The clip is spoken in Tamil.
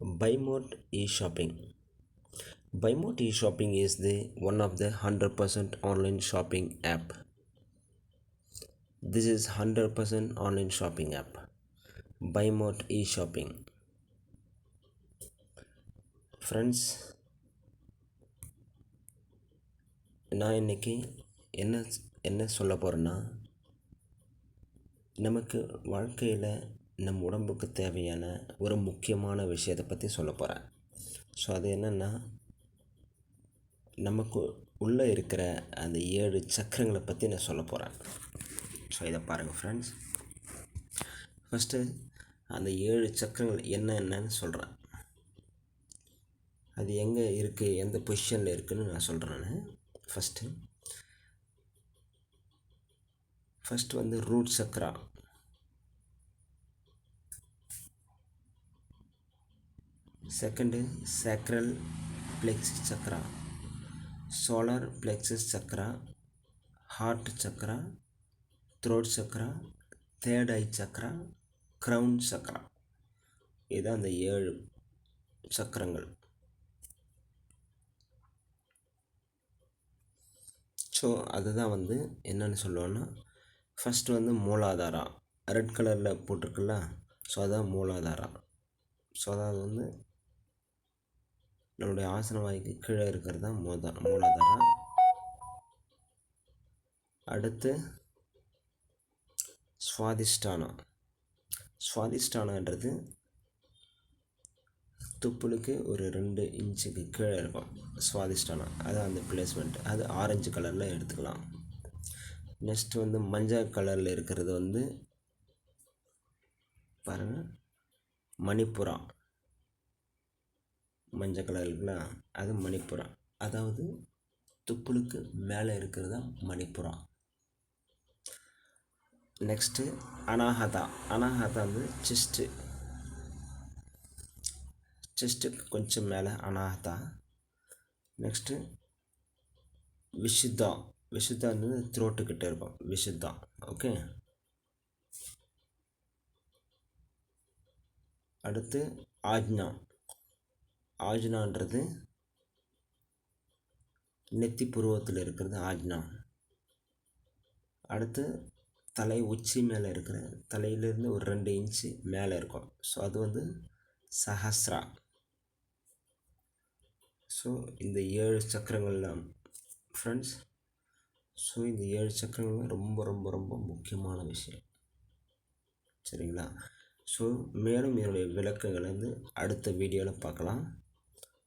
Buymode e-shopping. Buymode e-shopping is the one of the 100% online shopping app. This is 100% online shopping app. Buymode e-shopping. Friends நான் இன்னைக்கு என்ன என்ன சொல்ல போகிறேன்னா நமக்கு வாழ்க்கையில் நம் உடம்புக்கு தேவையான ஒரு முக்கியமான விஷயத்தை பற்றி சொல்ல போகிறேன் ஸோ அது என்னென்னா நமக்கு உள்ளே இருக்கிற அந்த ஏழு சக்கரங்களை பற்றி நான் சொல்ல போகிறேன் ஸோ இதை பாருங்கள் ஃப்ரெண்ட்ஸ் ஃபஸ்ட்டு அந்த ஏழு சக்கரங்கள் என்ன என்னன்னு சொல்கிறேன் அது எங்கே இருக்குது எந்த பொசிஷனில் இருக்குதுன்னு நான் சொல்கிறேன் நான். ஃபஸ்ட்டு ஃபஸ்ட் வந்து root chakra second sacral plex chakra solar plexus chakra heart chakra throat chakra third eye chakra crown chakra இதுதான் அந்த ஏழு சக்கரங்கள். ஸோ அதுதான் வந்து என்னென்னு சொல்லுவோன்னா ஃபஸ்ட்டு வந்து மூலாதாரா ரெட் கலரில் போட்டிருக்குல்ல ஸோ அதான் மூலாதாரா ஸோ அதாவது வந்து நம்மளுடைய ஆசன வாய்க்கு கீழே இருக்கிறது தான் மூதா மூலாதாரம். அடுத்து சுவாதிஷ்டானம். சுவாதிஷ்டானன்றது துப்புளுக்கு ஒரு ரெண்டு இன்ச்சுக்கு கீழே இருக்கும் சுவாதிஷ்டானம். அது அந்த பிளேஸ்மெண்ட் அது ஆரஞ்சு கலரில் எடுத்துக்கலாம். நெக்ஸ்ட்டு வந்து மஞ்சள் கலரில் இருக்கிறது வந்து பாருங்கள் மணிப்புரா. மஞ்சள் கலர் இருக்குல்ல அது மணிப்புரா. அதாவது துப்புளுக்கு மேலே இருக்கிறது தான் மணிப்புரா. நெக்ஸ்ட்டு அனாஹதா அனாஹதா வந்து செஸ்ட்டு செஸ்ட்டுக்கு கொஞ்சம் மேலே அனாஹதா நெக்ஸ்ட்டு விஷுத்தா விஷுத்தா வந்து த்ரோட்டுக்கிட்ட இருக்கும். விஷுத்தா ஓகே அடுத்து ஆஜ்ஞா ஆஜ்னான்றது நெத்தி புருவத்தில் இருக்கிறது ஆஜ்னா. அடுத்து தலை உச்சி மேலே இருக்கிற தலையிலேருந்து ஒரு ரெண்டு இன்ச்சு மேலே இருக்கும். ஸோ அது வந்து சஹஸ்ரா. ஸோ இந்த ஏழு சக்கரங்கள்லாம் ஃப்ரெண்ட்ஸ் ஸோ இந்த ஏழு சக்கரங்கள் ரொம்ப ரொம்ப ரொம்ப முக்கியமான விஷயம். சரிங்களா? ஸோ மேலும் என்னுடைய விளக்கங்களை வந்து அடுத்த வீடியோவில் பார்க்கலாம்.